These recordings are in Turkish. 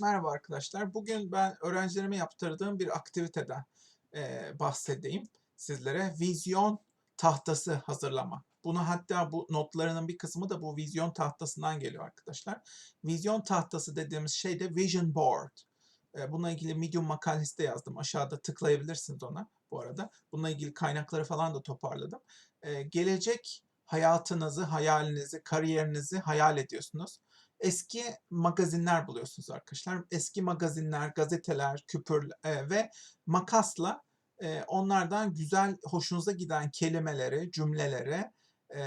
Merhaba arkadaşlar. Bugün ben öğrencilerime yaptırdığım bir aktiviteden eee, bahsedeyim sizlere. Vizyon tahtası hazırlama. Bunu hatta bu notlarının bir kısmı da bu vizyon tahtasından geliyor arkadaşlar. Vizyon tahtası dediğimiz şey de vision board. Eee, bununla ilgili Medium makalesi de yazdım. Aşağıda tıklayabilirsiniz ona bu arada. Bununla ilgili kaynakları falan da toparladım. Eee, gelecek hayatınızı, hayalinizi, kariyerinizi hayal ediyorsunuz eski magazinler buluyorsunuz arkadaşlar. Eski magazinler, gazeteler, küpür e, ve makasla e, onlardan güzel, hoşunuza giden kelimeleri, cümleleri e,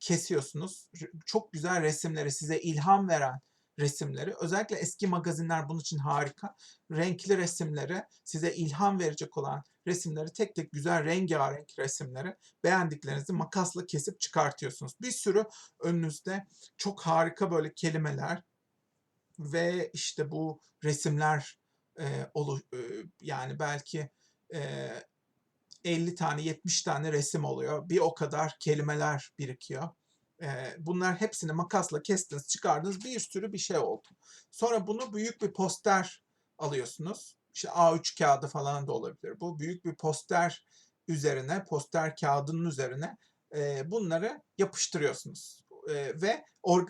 kesiyorsunuz. Çok güzel resimleri, size ilham veren resimleri. Özellikle eski magazinler bunun için harika. Renkli resimleri, size ilham verecek olan resimleri tek tek güzel rengarenk resimleri beğendiklerinizi makasla kesip çıkartıyorsunuz. Bir sürü önünüzde çok harika böyle kelimeler ve işte bu resimler e, olu, e, yani belki e, 50 tane 70 tane resim oluyor. Bir o kadar kelimeler birikiyor. Bunlar hepsini makasla kestiniz, çıkardınız bir sürü bir şey oldu. Sonra bunu büyük bir poster alıyorsunuz. İşte A3 kağıdı falan da olabilir. Bu büyük bir poster üzerine, poster kağıdının üzerine bunları yapıştırıyorsunuz. Ve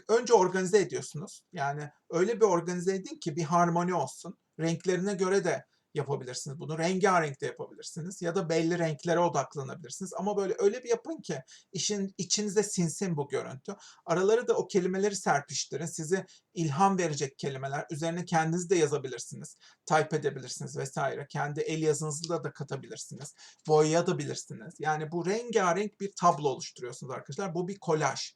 önce organize ediyorsunuz. Yani öyle bir organize edin ki bir harmoni olsun. Renklerine göre de yapabilirsiniz bunu. Rengarenk de yapabilirsiniz ya da belli renklere odaklanabilirsiniz. Ama böyle öyle bir yapın ki işin içinize sinsin bu görüntü. Araları da o kelimeleri serpiştirin. Sizi ilham verecek kelimeler. Üzerine kendiniz de yazabilirsiniz. Type edebilirsiniz vesaire. Kendi el yazınızla da katabilirsiniz. Boyayabilirsiniz. Yani bu rengarenk bir tablo oluşturuyorsunuz arkadaşlar. Bu bir kolaj.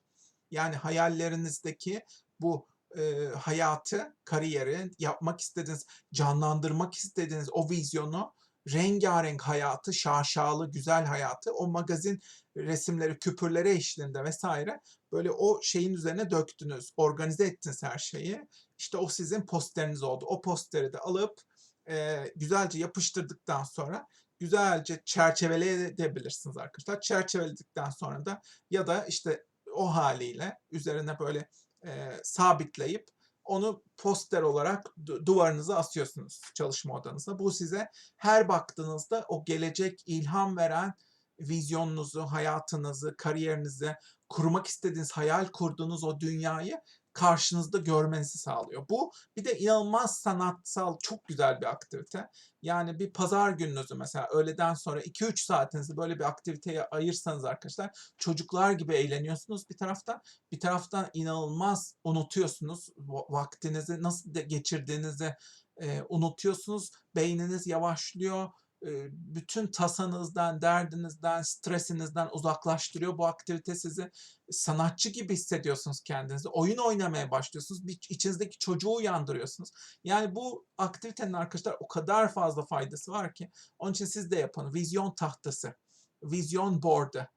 Yani hayallerinizdeki bu e, hayatı, kariyeri, yapmak istediğiniz, canlandırmak istediğiniz o vizyonu, rengarenk hayatı, şaşalı, güzel hayatı, o magazin resimleri, küpürleri eşliğinde vesaire böyle o şeyin üzerine döktünüz, organize ettiniz her şeyi. İşte o sizin posteriniz oldu. O posteri de alıp e, güzelce yapıştırdıktan sonra güzelce çerçeveleyebilirsiniz arkadaşlar. Çerçeveledikten sonra da ya da işte o haliyle üzerine böyle e, sabitleyip onu poster olarak du- duvarınıza asıyorsunuz çalışma odanızda. Bu size her baktığınızda o gelecek ilham veren vizyonunuzu, hayatınızı, kariyerinizi, kurmak istediğiniz, hayal kurduğunuz o dünyayı karşınızda görmenizi sağlıyor. Bu bir de inanılmaz sanatsal, çok güzel bir aktivite. Yani bir pazar gününüzü mesela öğleden sonra 2-3 saatinizi böyle bir aktiviteye ayırsanız arkadaşlar çocuklar gibi eğleniyorsunuz bir taraftan. Bir taraftan inanılmaz unutuyorsunuz va- vaktinizi nasıl geçirdiğinizi e, unutuyorsunuz. Beyniniz yavaşlıyor. E, bütün tasanızdan, derdinizden, stresinizden uzaklaştırıyor. Bu aktivite sizi sanatçı gibi hissediyorsunuz kendinizi. Oyun oynamaya başlıyorsunuz. Bir içinizdeki çocuğu uyandırıyorsunuz. Yani bu aktivitenin arkadaşlar o kadar fazla faydası var ki. Onun için siz de yapın. Vizyon tahtası, vizyon board'ı,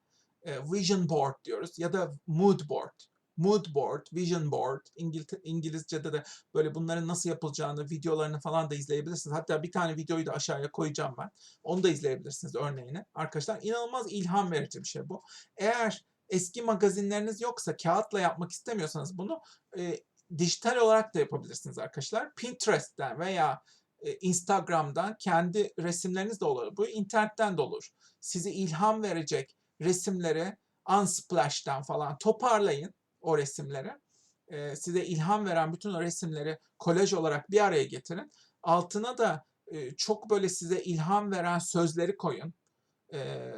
e, vision board diyoruz ya da mood board. Mood board, vision board, İngil- İngilizce'de de böyle bunların nasıl yapılacağını, videolarını falan da izleyebilirsiniz. Hatta bir tane videoyu da aşağıya koyacağım ben. Onu da izleyebilirsiniz örneğini. Arkadaşlar inanılmaz ilham verici bir şey bu. Eğer eski magazinleriniz yoksa, kağıtla yapmak istemiyorsanız bunu e, dijital olarak da yapabilirsiniz arkadaşlar. Pinterest'ten veya e, Instagram'dan kendi resimleriniz de olur. Bu internetten de olur. Size ilham verecek resimleri Unsplash'tan falan toparlayın o resimleri. E, size ilham veren bütün o resimleri kolaj olarak bir araya getirin. Altına da e, çok böyle size ilham veren sözleri koyun. E,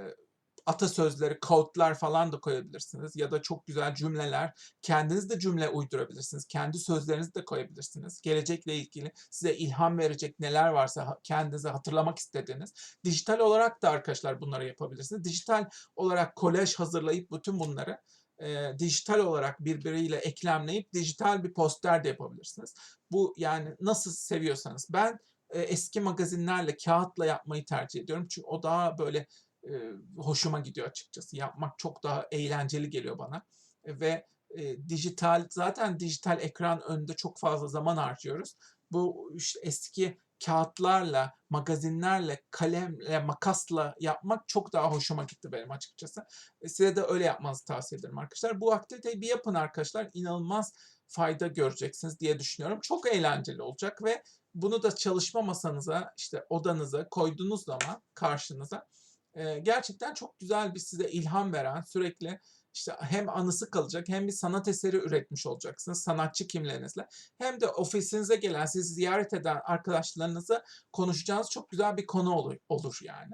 atasözleri, kodlar falan da koyabilirsiniz. Ya da çok güzel cümleler. Kendiniz de cümle uydurabilirsiniz. Kendi sözlerinizi de koyabilirsiniz. Gelecekle ilgili size ilham verecek neler varsa kendinize hatırlamak istediğiniz. Dijital olarak da arkadaşlar bunları yapabilirsiniz. Dijital olarak kolaj hazırlayıp bütün bunları e, dijital olarak birbiriyle eklemleyip dijital bir poster de yapabilirsiniz. Bu yani nasıl seviyorsanız. Ben e, eski magazinlerle, kağıtla yapmayı tercih ediyorum. Çünkü o daha böyle e, hoşuma gidiyor açıkçası. Yapmak çok daha eğlenceli geliyor bana. E, ve e, dijital zaten dijital ekran önünde çok fazla zaman harcıyoruz. Bu işte eski kağıtlarla, magazinlerle, kalemle, makasla yapmak çok daha hoşuma gitti benim açıkçası. E, size de öyle yapmanızı tavsiye ederim arkadaşlar. Bu aktiviteyi bir yapın arkadaşlar. İnanılmaz fayda göreceksiniz diye düşünüyorum. Çok eğlenceli olacak ve bunu da çalışma masanıza, işte odanıza koyduğunuz zaman karşınıza e, gerçekten çok güzel bir size ilham veren, sürekli işte hem anısı kalacak hem bir sanat eseri üretmiş olacaksınız sanatçı kimliğinizle. Hem de ofisinize gelen, sizi ziyaret eden arkadaşlarınızla konuşacağınız çok güzel bir konu olur, olur yani.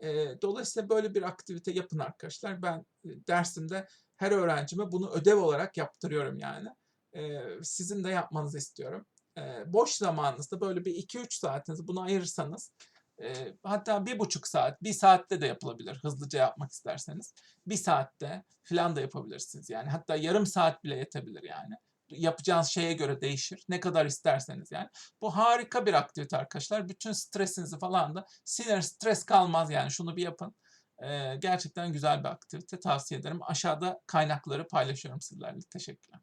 E, dolayısıyla böyle bir aktivite yapın arkadaşlar. Ben e, dersimde her öğrencime bunu ödev olarak yaptırıyorum yani. E, sizin de yapmanızı istiyorum. E, boş zamanınızda böyle bir 2-3 saatinizi buna ayırırsanız hatta bir buçuk saat, bir saatte de yapılabilir hızlıca yapmak isterseniz. Bir saatte falan da yapabilirsiniz yani. Hatta yarım saat bile yetebilir yani. Yapacağınız şeye göre değişir. Ne kadar isterseniz yani. Bu harika bir aktivite arkadaşlar. Bütün stresinizi falan da sinir, stres kalmaz yani. Şunu bir yapın. Gerçekten güzel bir aktivite tavsiye ederim. Aşağıda kaynakları paylaşıyorum sizlerle. Teşekkürler.